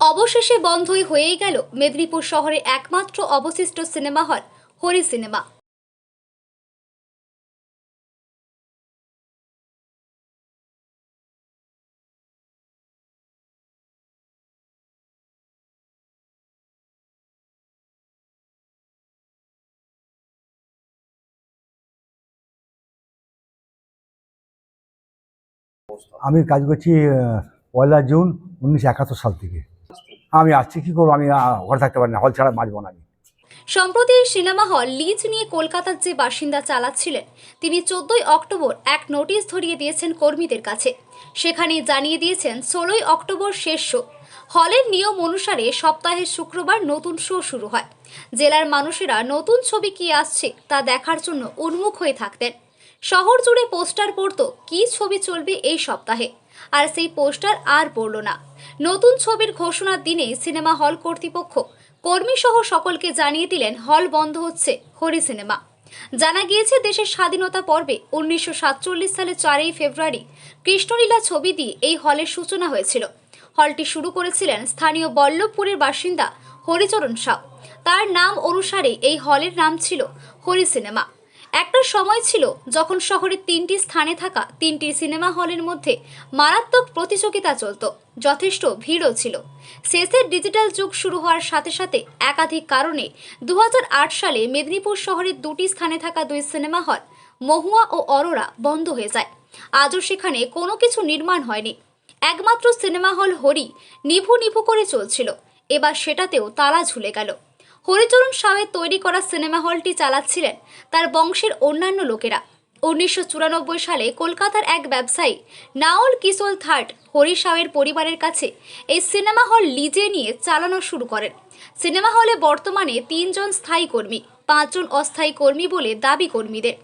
অবশেষে বন্ধই হয়েই গেল মেদিনীপুর শহরে একমাত্র অবশিষ্ট সিনেমা হল হরি সিনেমা। আমি কাজ করছি পয়লা জুন উনিশশো একাত্তর সাল থেকে। আমি আসছি, কি করব? আমি ঘরে থাকতে পারি না হল ছাড়া বাঁচবো না আমি। সম্প্রতি সিনেমা হল লিজ নিয়ে কলকাতার যে বাসিন্দা চালাচ্ছিলেন, তিনি চোদ্দই অক্টোবর এক নোটিশ ধরিয়ে দিয়েছেন কর্মীদের কাছে। সেখানে জানিয়ে দিয়েছেন, ষোলোই অক্টোবর শেষ শো। হলের নিয়ম অনুসারে সপ্তাহের শুক্রবার নতুন শো শুরু হয়। জেলার মানুষেরা নতুন ছবি কি আসছে তা দেখার জন্য উন্মুখ হয়ে থাকতেন। শহর জুড়ে পোস্টার পড়তো, কী ছবি চলবে এই সপ্তাহে? আর সেই পোস্টার আর পড়ল না। নতুন ছবির ঘোষণার দিনে সিনেমা হল কর্তৃপক্ষ কর্মীসহ সকলকে জানিয়ে দিলেন হল বন্ধ হচ্ছে হরি সিনেমা। জানা গিয়েছে, দেশের স্বাধীনতা পর্বে উনিশশো সাতচল্লিশ সালে চারই ফেব্রুয়ারি কৃষ্ণলীলা ছবি দিয়ে এই হলের সূচনা হয়েছিল। হলটি শুরু করেছিলেন স্থানীয় বল্লভপুরের বাসিন্দা হরিচরণ সাউ। তার নাম অনুসারে এই হলের নাম ছিল হরি সিনেমা। একটা সময় ছিল যখন শহরের তিনটি স্থানে থাকা তিনটি সিনেমা হলের মধ্যে মারাত্মক প্রতিযোগিতা চলত, যথেষ্ট ভিড়ও ছিল। শেষের ডিজিটাল যুগ শুরু হওয়ার সাথে সাথে একাধিক কারণে দু হাজার আট সালে মেদিনীপুর শহরের দুটি স্থানে থাকা দুই সিনেমা হল মহুয়া ও অরোরা বন্ধ হয়ে যায়। আজও সেখানে কোনো কিছু নির্মাণ হয়নি। একমাত্র সিনেমা হল হরি নিভু নিভু করে চলছিল। এবার সেটাতেও তালা ঝুলে গেল। হরিচরণ সাউয়ের তৈরি করা সিনেমা হলটি চালাচ্ছিলেন তার বংশের অন্যান্য লোকেরা। উনিশশো চুরানব্বই সালে কলকাতার এক ব্যবসায়ী, নাওল কিশোর থার্ড হরি সাউয়ের পরিবারের কাছে এই সিনেমা হল লিজে নিয়ে চালানো শুরু করেন। সিনেমা হলে বর্তমানে তিনজন স্থায়ী কর্মী, পাঁচজন অস্থায়ী কর্মী বলে দাবি কর্মীদের।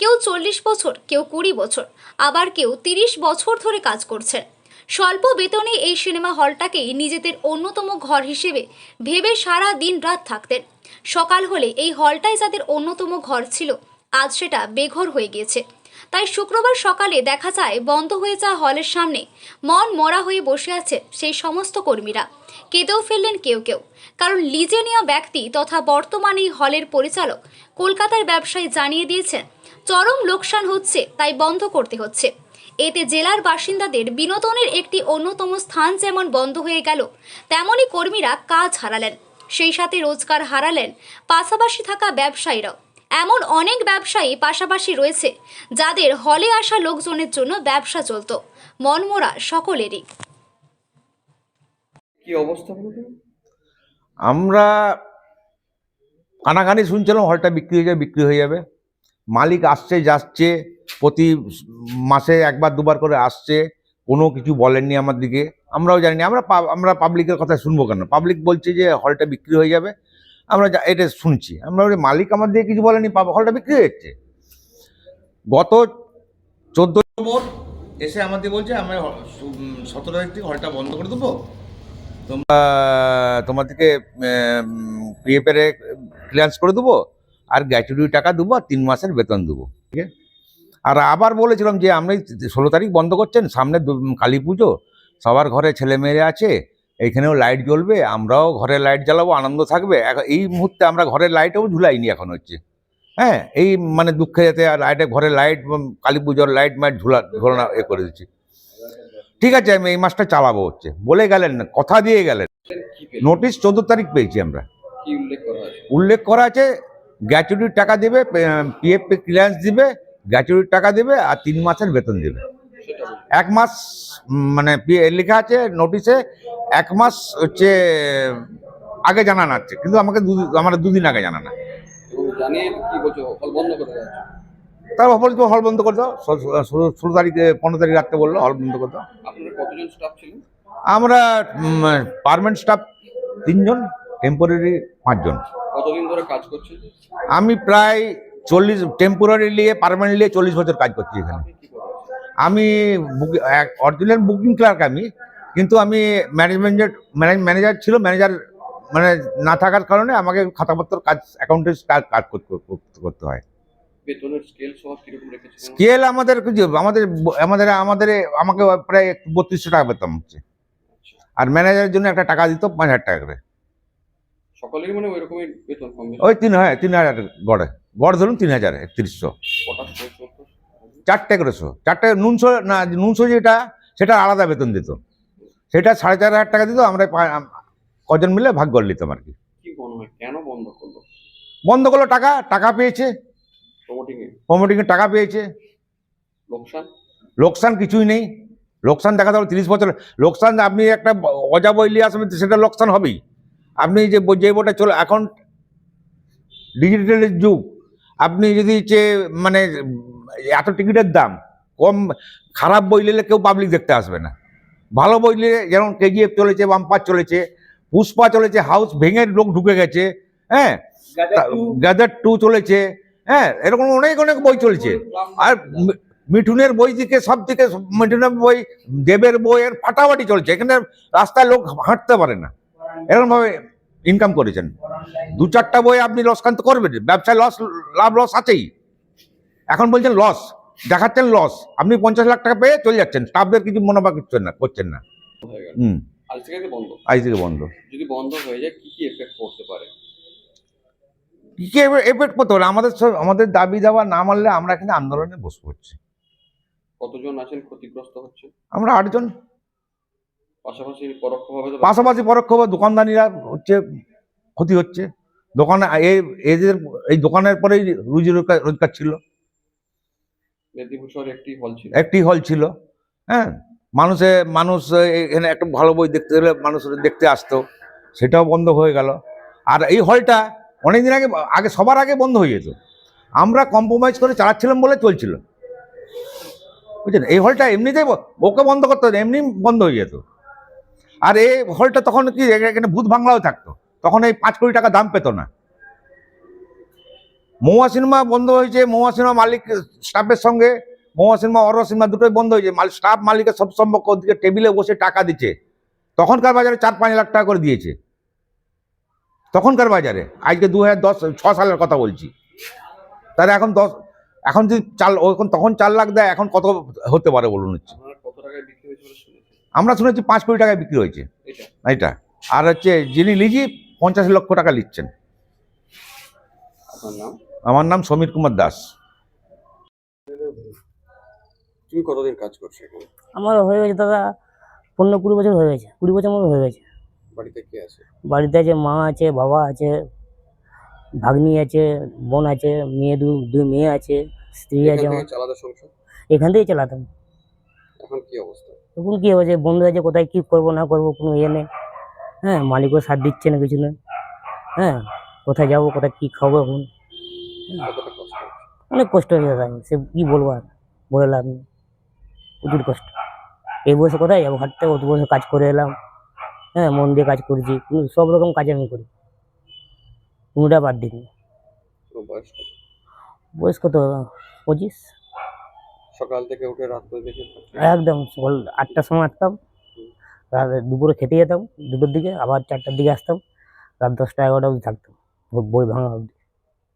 কেউ চল্লিশ বছর, কেউ কুড়ি বছর, আবার কেউ তিরিশ বছর ধরে কাজ করছেন। স্বল্প বেতনে এই সিনেমা হলটাকেই নিজেদের অন্যতম ঘর হিসেবে ভেবে সারা দিন রাত থাকতেন। সকাল হলে এই হলটাই যাদের অন্যতম ঘর ছিল, আজ সেটা বেঘর হয়ে গিয়েছে। তাই শুক্রবার সকালে দেখা যায়, বন্ধ হয়ে যাওয়া হলের সামনে মন মরা হয়ে বসে আছে সেই সমস্ত কর্মীরা। কেঁদেও ফেললেন কেউ কেউ। কারণ লিজে নেওয়া ব্যক্তি তথা বর্তমানে এই হলের পরিচালক কলকাতার ব্যবসায়ী জানিয়ে দিয়েছেন, চরম লোকসান হচ্ছে, তাই বন্ধ করতে হচ্ছে। এতে জেলার বাসিন্দাদের বিনোদনের একটি অন্যতম স্থান যেমন বন্ধ হয়ে গেল তেমনই কর্মীরা কাজ হারালেন। সেই সাথে রোজগার হারালেন পাশাপাশি থাকা ব্যবসায়ীরাও। এমন অনেক ব্যবসায়ী পাশাপাশি রয়েছে যাদের হলে আসা লোকজনের জন্য ব্যবসা চলতো। মনমোরা সকলেরই। কি অবস্থা আমরা কানাকানি শুনছিলাম হলটা বিক্রি হয়ে যাবে বিক্রি হয়ে যাবে। মালিক আসছে, যাচ্ছে, প্রতি মাসে একবার, দুবার করে আসছে, কোনো কিছু বলেননি আমার দিকে। আমরাও জানি না আমরা আমরা পাবলিকের কথা শুনব কেন? পাবলিক বলছে যে হলটা বিক্রি হয়ে যাবে। আমরা এটা শুনছি। আমরা ওই মালিক আমার দিকে কিছু বলেনি হলটা বিক্রি যাচ্ছে। গত চোদ্দ নম্বর এসে আমাদের বলছে, আমরা সতেরো তারিখ থেকে হলটা বন্ধ করে দেবো। তোমরা, তোমাদেরকে পিএফ এর ক্লিয়ারেন্স করে দেবো। আর গ্র্যাচুইটি টাকা দেবো আর তিন মাসের বেতন দেবো ঠিক আছে? আর আবার বলেছিলাম যে আপনি ষোলো তারিখ বন্ধ করছেন সামনে কালী পুজো সবার ঘরে ছেলে মেয়ে আছে এইখানেও লাইট জ্বলবে আমরাও ঘরে লাইট জ্বালাবো আনন্দ থাকবে। এই মুহূর্তে আমরা ঘরের লাইটও ঝুলাইনি এখন হচ্ছে। হ্যাঁ এই মানে দুঃখে যাতে লাইটে ঘরে লাইট কালী পুজোর লাইট মাইট ঝুলা ঝোলানো এ করে দিচ্ছি। ঠিক আছে আমি এই মাসটা চালাবো হচ্ছে। বলে গেলেন না কথা দিয়ে গেলেন। নোটিশ চোদ্দ তারিখ পেয়েছি আমরা। উল্লেখ করা আছে গ্র্যাচুইটির টাকা দেবে পিএফ ক্লিয়ারেন্স দিবে গ্র্যাচুইটির টাকা দেবে আর তিন মাসের বেতন দেবে। এক মাস মানে লেখা আছে নোটিশে এক মাস হচ্ছে আগে জানানো আছে কিন্তু আমাকে আমার দুদিন আগে জানানো। বলছো হল বলছি হল বন্ধ করে দাও ষোলো- তারিখে পনেরো তারিখ রাখতে বলল হল বন্ধ করে দাও। আমরা পারমানেন্ট স্টাফ তিনজন টেম্পোরারি পাঁচজন। কতদিন ধরে কাজ করছেন? আমি প্রায় চল্লিশ টেম্পোরারি নিয়ে পারমানেন্ট নিয়ে চল্লিশ বছর কাজ করছি এখানে। আমি অরিজিনাল বুকিং ক্লার্ক আমি কিন্তু আমি ম্যানেজমেন্টের ম্যানেজার ছিল ম্যানেজার মানে না থাকার কারণে আমাকে খাতাপত্র কাজ অ্যাকাউন্টের কাজ কাজ করতে হয়। স্কেল আমাদের আমাদের আমাদের আমাদের আমাকে প্রায় বত্রিশশো টাকা বেতন হচ্ছে। আর ম্যানেজারের জন্য একটা টাকা দিত পাঁচ হাজার টাকা করে। সকলেরই মানে ওই রকমই বেতন কম ওই তিন তিন হাজার গড়ে। গড় ধরুন তিন হাজার একত্রিশশো। চারটে করে শো। চারটে না যেটা সেটা আলাদা বেতন দিত। সেটা সাড়ে চার হাজার টাকা দিত আমরা কজন মিলে ভাগ করে নিতাম আর কি। কেন বন্ধ করল? বন্ধ করল টাকা টাকা পেয়েছে। টাকা পেয়েছে। লোকসান? লোকসান কিছুই নেই। লোকসান দেখা যাবে তিরিশ বছর। লোকসান আপনি একটা অজা বই নিয়ে আসবেন সেটা লোকসান হবেই। আপনি যে বই- যে বইটা চলে এখন ডিজিটালের যুগ। আপনি যদি যে মানে এত টিকিটের দাম কম খারাপ বই নিলে কেউ পাবলিক দেখতে আসবে না। ভালো বই নিলে যেমন কেজিএফ চলেছে বাম্পার চলেছে পুষ্পা চলেছে হাউস ভেঙে লোক ঢুকে গেছে হ্যাঁ? গ্যাদার টু চলেছে হ্যাঁ? এরকম অনেক অনেক বই চলছে। আর মিঠুনের বই দিকে সব থেকে মিঠুনের বই দেবের বইয়ের ফাটাফাটি চলছে। এখানে রাস্তায় লোক হাঁটতে পারে না। এরকম ভাবে ইনকাম করেছেন। দু চারটা বই আপনি লসকান্ত করবেন। ব্যবসায় লস লাভ লস আছেই। এখন বলছেন লস দেখাচ্ছেন লস আপনি পঞ্চাশ লাখ টাকা পেয়ে চলে যাচ্ছেন। স্টাফদের কিছু মনোভাব করছেন না করছেন না। হুম। আজ থেকে বন্ধ? যদি হয়ে যায় কি কি এফেক্ট পড়তে পারে? কি কি এফেক্ট করতে আমাদের সব- আমাদের দাবি দাবা না মানলে আমরা এখানে আন্দোলনে বসে পড়ছি কতজন আছেন ক্ষতিগ্রস্ত হচ্ছে? আমরা আটজন। পাশাপাশি পরোক্ষভাবে তো পাশাপাশি পরোক্ষভাবে দোকানদানিরা হচ্ছে ক্ষতি হচ্ছে। দোকানে এদের এই দোকানের পরেই রুজি রোজগার রোজগার ছিল। একটি হল ছিল। একটি হল ছিল। হ্যাঁ মানুষে মানুষ এখানে একটা ভালো বই দেখতে গেলে মানুষ দেখতে আসতো। সেটাও বন্ধ হয়ে গেল। আর এই হলটা অনেকদিন আগে আগে সবার আগে বন্ধ হয়ে যেত। আমরা কম্প্রোমাইজ করে চালাচ্ছিলাম বলে চলছিল। বুঝছেন এই হলটা এমনিতেই ওকে বন্ধ করতে এমনি বন্ধ হয়ে যেত। আর এই হলটা তখন কি এখানে ভূত বাংলাও থাকতো। তখন এই পাঁচ কোটি টাকা দাম পেত না। মৌয়া সিনেমা বন্ধ হয়েছে মৌয়া সিনেমা মালিক স্টাফের সঙ্গে মৌয়া সিনেমা অর সিনেমা দুটোই বন্ধ হয়েছে। স্টাফ মালিকের সব সম্পর্ক ওদিকে টেবিলে বসে টাকা দিচ্ছে। তখনকার বাজারে চার পাঁচ লাখ টাকা করে দিয়েছে। তখনকার বাজারে, আজকে দু হাজার দশ, ছ সালের কথা বলছি। তাহলে এখন দশ, এখন যদি চাল তখন চার লাখ দেয়, এখন কত হতে পারে বলুন হচ্ছে? আমরা শুনেছি পাঁচ কোটি টাকায় বিক্রি হয়েছে। এটা। আর হচ্ছে যিনি লিজি পঞ্চাশ লক্ষ টাকা নিচ্ছেন আপনার নাম? আমার নাম সমীর কুমার দাস। তুমি কতদিন কাজ করছ আমার হয়ে গেছে দাদা পনেরো কুড়ি বছর হয়ে গেছে। কুড়ি বছর মতো হয়ে গেছে। বাড়িতে কে আছে? বাড়িতে আছে মা আছে বাবা আছে ভাগ্নি আছে বোন আছে মেয়ে দু দুই মেয়ে আছে স্ত্রী আছে এখান আমার। থেকে চালাতে সংসার? এখান থেকেই চালাতাম। এখন কি অবস্থা? এখন কী হয়েছে বন্ধু আছে কোথায় কী করব না করব কোনো ইয়ে নেই। হ্যাঁ মালিকও সাথ দিচ্ছে না কিছু না। হ্যাঁ কোথায় যাব কোথায় কী খাব এখন? অনেক কষ্ট হয়েছে দাদা সে কী বলব আর? বলে লাভ নেই। প্রচুর কষ্ট। এই বয়সে কোথায় যাব? হাঁটতে অত বয়সে কাজ করে এলাম। হ্যাঁ মন দিয়ে কাজ করছি। সব রকম কাজ আমি করি। কোনোটা বাদ বয়স বয়স কত পঁচিশ। সকাল থেকে উঠে রাত দেখে একদম সকাল আটটার সময় আসতাম। রাত দুপুরে খেতে যেতাম দুটোর দিকে আবার চারটার দিকে আসতাম। রাত দশটা এগারোটা অবধি থাকতাম বই ভাঙা অবধি।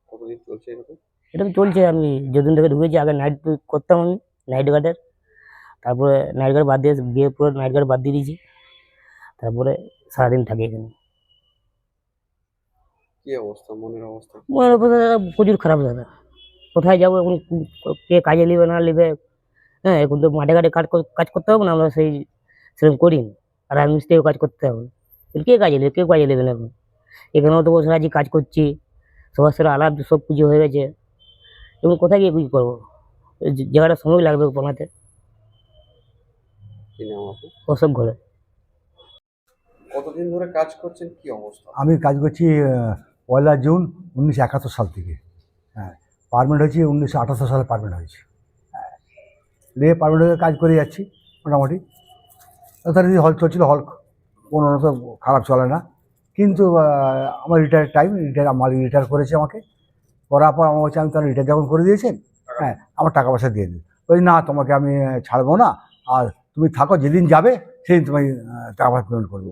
কতদিন চলছে এরকম? এরকম চলছে আমি যেদিন থেকে ঢুকেছি আগে নাইট করতাম আমি নাইট গার্ডের তারপরে নাইট গার্ড বাদ দিয়ে বিয়ে পরে নাইট গার্ড বাদ দিয়ে দিয়েছি। তারপরে সারাদিন থাকি এখানে। কি অবস্থা? মনের অবস্থা? মনের অবস্থা প্রচুর খারাপ দাদা। কোথায় যাব এখন কে কাজে নেবে না নেবে? হ্যাঁ এখন তো মাঠে ঘাটে কাজ কর- কাজ করতে হবে না আমরা সেই সেরকম করি না। আর আমি মিস্ত্রিও কাজ করতে হবে কে কাজে নেবে? কে কাজে নেবে না এখন? এখানেও তো বসে আছি কাজ করছি। সবার সাথে আলাপ সব কিছু হয়ে গেছে। এখন কোথায় গিয়ে কী করব? জায়গাটা সময় লাগবে বানাতে ওসব ঘরে কতদিন ধরে কাজ করছেন? কি অবস্থা? আমি কাজ করছি পয়লা জুন উনিশশো একাত্তর সাল থেকে। হ্যাঁ। পারমানেন্ট হয়েছি উনিশশো আঠাত্তর সালে পারমানেন্ট হয়েছি। হ্যাঁ দিয়ে পারমানেন্ট হয়ে কাজ করে যাচ্ছি মোটামুটি। যথারীতি হল চলছিল হল কোনো তো খারাপ চলে না। কিন্তু আমার রিটায়ার টাইম রিটায়ার আমার রিটায়ার করেছে আমাকে। করার পর আমার হচ্ছে আমি তাহলে রিটায়ার যখন করে দিয়েছেন হ্যাঁ আমার টাকা পয়সা দিয়ে দিন। বলছি না তোমাকে আমি ছাড়বো না। আর তুমি থাকো যেদিন যাবে সেদিন তুমি টাকা পয়সা পেমেন্ট করব।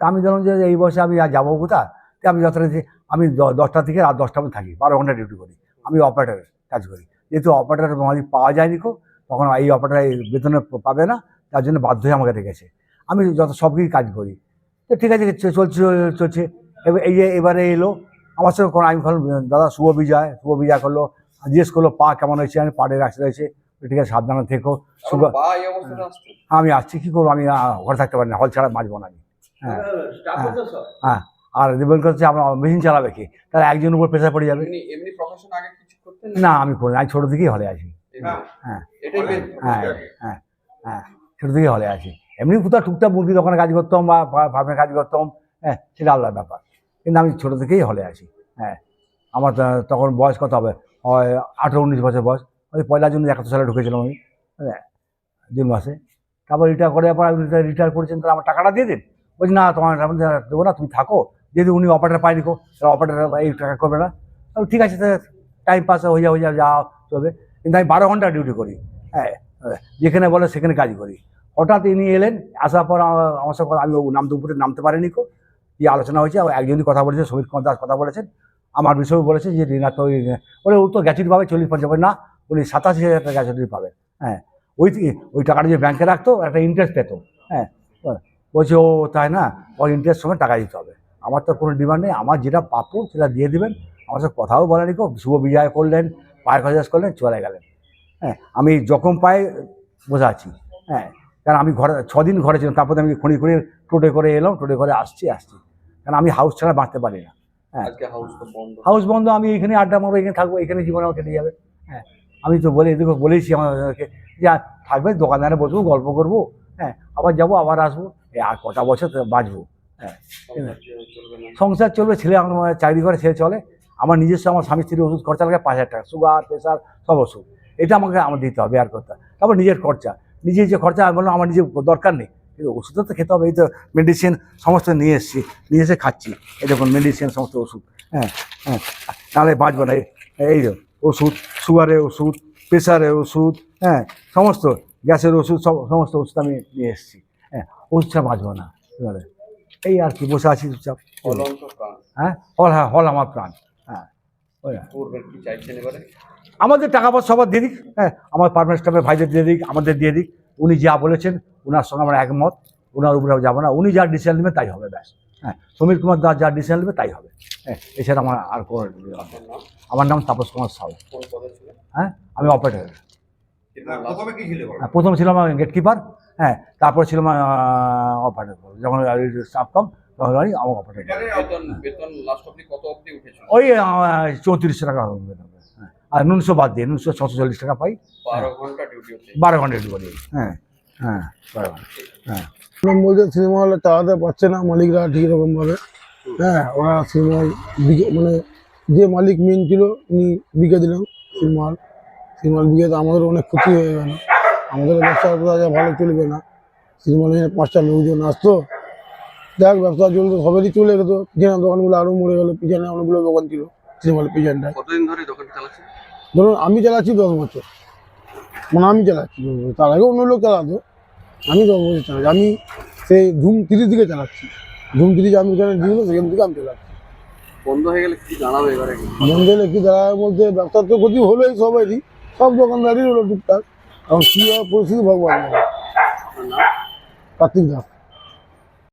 তা আমি ধরুন যে এই বয়সে আমি আর যাব কোথায়? তো আমি যথারীতি আমি দশটা থেকে রাত দশটা পর্যন্ত থাকি বারো ঘণ্টা ডিউটি করি। আমি অপারেটার কাজ করি। যেহেতু অপারেটার মালিক পাওয়া যায়নি খুব তখন এই অপারেটার এই বেতনে পাবে না তার জন্য বাধ্য হয়ে আমাকে রেখেছে আমি যত সব কিছু কাজ করি। তো ঠিক আছে চলছে চলছে। এবার এই যে এবারে এলো আমার সঙ্গে কোনো আমি দাদা শুভ বিজয় শুভ বিজয় করল জিজ্ঞেস করল পা কেমন হয়েছে? আমি পাড়ের রাখতে রয়েছে ঠিক আছে সাবধানে থেকো। শুভ অবস্থাটা আসছে? আমি আসছি কী করব? আমি ঘরে থাকতে পারি না হল ছাড়া বাঁচবো না আমি। হ্যাঁ হ্যাঁ। আর দেবেন করছে আমরা মেশিন চালাবে কি? তাহলে একজনের উপর প্রেশার পড়ে যাবে। এমনি এমনি প্রফেশন আগে কিছু করতেন? না আমি করি আমি ছোটো থেকেই হলে আছি। এমনি? হ্যাঁ হ্যাঁ। হ্যাঁ হ্যাঁ ছোটো থেকেই হলে আছি। এমনি কোথাও টুকটাক মুরগি দোকানে কাজ করতাম বা ফার্মে কাজ করতাম হ্যাঁ সেটা আলাদা ব্যাপার। কিন্তু আমি ছোটো থেকেই হলে আছি। হ্যাঁ আমার তখন বয়স কত হবে? হয় আঠেরো উনিশ বছর বয়স। ওই পয়লা জুন একাত্তর সালে ঢুকেছিলাম আমি হ্যাঁ জুন মাসে। তারপর রিটায়ার করে পর আপনি রিটায়ার করেছেন তাহলে আমার টাকাটা দিয়ে দিন। বলছি না তোমার দেবো না তুমি থাকো। যদি উনি অপারেটার পায়নি কো তাহলে অপারেটার এই টাকা করবে না। তাহলে ঠিক আছে টাইম পাস হয়ে যাও হয়ে যাও যা চলবে। কিন্তু আমি বারো ঘণ্টা ডিউটি করি হ্যাঁ যেখানে বলে সেখানে কাজ করি। হঠাৎ ইনি এলেন, আসার পর আমার সঙ্গে আমি নাম দুপুরে নামতে পারিনি কো, কি আলোচনা হয়েছে একজনই কথা বলেছে, সমীর কুমার দাস কথা বলেছেন। আমার বিষয়ে বলেছে যে, রিনা তো ওই, বলে, ও তো গ্যাচুটি পাবে, চল্লিশ পঞ্চাশ না, উনি সাতাশি হাজার টাকা গ্যাচুটি পাবেন হ্যাঁ। ওই ওই টাকাটা যে ব্যাংকে রাখতো, একটা ইন্টারেস্ট পেতো হ্যাঁ। বলছে, ও তাই না, ওর ইন্টারেস্ট সময় টাকা দিতে হবে। আমার তো কোনো ডিমান্ড নেই। আমার যেটা প্রাপ্য সেটা দিয়ে দেবেন। আমার সাথে কথাও বলেনি কো শুভ বিজয় করলেন পায়ের খরচ করলেন চলে গেলেন। হ্যাঁ আমি যখন পায়ে বসে আছি। হ্যাঁ কারণ আমি ঘরে ছদিন ঘরে ছিলাম তারপরে আমি খনি করে টোটে করে এলাম টোটে করে আসছি আসছি। কারণ আমি হাউস ছাড়া বাঁচতে পারি না। হ্যাঁ। হাউস বন্ধ। আমি এখানে আড্ডা মারবো এখানে থাকব এখানে জীবন আমার কেটে যাবে। হ্যাঁ আমি তো বলে এদিকে বলেছি আমাদেরকে যে আর থাকবে দোকানদারে বসবো গল্প করব। হ্যাঁ আবার যাব আবার আসব। আর কটা বছর বাঁচবো। সংসার চলবে সংসার চলবে ছেলে আমার চাকরি করে ছেলে চলে আমার নিজস্ব আমার স্বামী স্ত্রীর ওষুধ খরচা লাগে পাঁচ হাজার টাকা সুগার প্রেশার সব ওষুধ এটা আমাকে আমার দিতে হবে আর করতে তারপর নিজের খরচা। নিজের যে খরচা আমি বললাম আমার নিজের দরকার নেই। কিন্তু ওষুধও তো খেতে হবে এই তো মেডিসিন সমস্ত নিয়ে এসেছি নিয়ে এসে খাচ্ছি। এই দেখুন মেডিসিন সমস্ত ওষুধ হ্যাঁ হ্যাঁ। নাহলে বাঁচবো না এই- ওষুধ সুগারের ওষুধ প্রেশারের ওষুধ হ্যাঁ সমস্ত গ্যাসের ওষুধ সব সমস্ত ওষুধ আমি নিয়ে এসেছি। হ্যাঁ ওষুধ ছাড়া বাঁচবো না এবারে। এই আর কি বসে আছি চুপচাপ। হ্যাঁ? হল হ্যাঁ হল আমার প্রাণ। হ্যাঁ আমাদের টাকা পয়সা সবার দিয়ে দিক হ্যাঁ আমার পারমানেন্ট স্টাফের ভাইদের দিয়ে দিক আমাদের দিয়ে দিক। উনি যা বলেছেন ওনার সঙ্গে আমরা একমত ওনার উপরে যাব না। উনি যা ডিসিশন নেবেন তাই হবে ব্যাস। হ্যাঁ সমীর কুমার দাস যা ডিসিশন নেবে তাই হবে। হ্যাঁ এছাড়া আমার আর কোনো ইয়ে আমার নাম তাপস কুমার সাউ। কোন পদে ছিলেন? হ্যাঁ আমি অপারেটার প্রথমে ছিল? হ্যাঁ, প্রথম ছিলাম আমার গেট কিপার হ্যাঁ তারপর ছিলাম অপারেটার যখন স্টাফ কম তখন আমি আমার অপারেটার বেতন বেতন লাস্ট অবধি কত অবধি উঠেছিল ওই চৌত্রিশশো টাকা হবে হ্যাঁ। আর নুনশো বাদ দিয়ে নুনশো ছশো চল্লিশ টাকা পাই। বারো ঘণ্টা ডিউটি হচ্ছে। বারো ঘণ্টা ডিউটি করি। হ্যাঁ হ্যাঁ বারো ঘণ্টা। হ্যাঁ। বলতে সিনেমা হলে চালাতে পারছে না মালিকরা ঠিক রকমভাবে। হ্যাঁ ওরা সিনেমা বিকে মানে যে মালিক মেন ছিল উনি বিকে দিলাম সিনেমা হল সিনেমা হল বিকে আমাদের অনেক ক্ষতি হয়ে গেল। আমাদের ব্যবসা ভালো চলবে না। হলে পাঁচটা লোকজন আসতো। দেখ ব্যবসা চলতো সবেরই চলে গেতো। পিছনে দোকানগুলো আরও মরে গেলো পিছনে অনেকগুলো দোকান ছিল সিনেমা হলের পিছনটায়। কতদিন ধরে চালাচ্ছেন? ধরুন আমি চালাচ্ছি দশ বছর। মানে আমি চালাচ্ছি দশ বছর। তার আগে অন্য লোক চালাতো। আমি দশ বছর চালাচ্ছি। আমি সেই ধুম তিরিশ দিকে চালাচ্ছি। ধুম তিরিশ আমি যেখানে দিল সেখান থেকে আমি চালাচ্ছি। বন্ধ হয়ে গেলে কি দাঁড়াবে এবারে? বন্ধ হলে কি দাঁড়ায় বলতে ব্যবসার তো ক্ষতি হলোই সবারই। সব দোকানদারই হলো টুকটাক। এখন কী পরিস্থিতি ভগবান। কার্তিক দাস।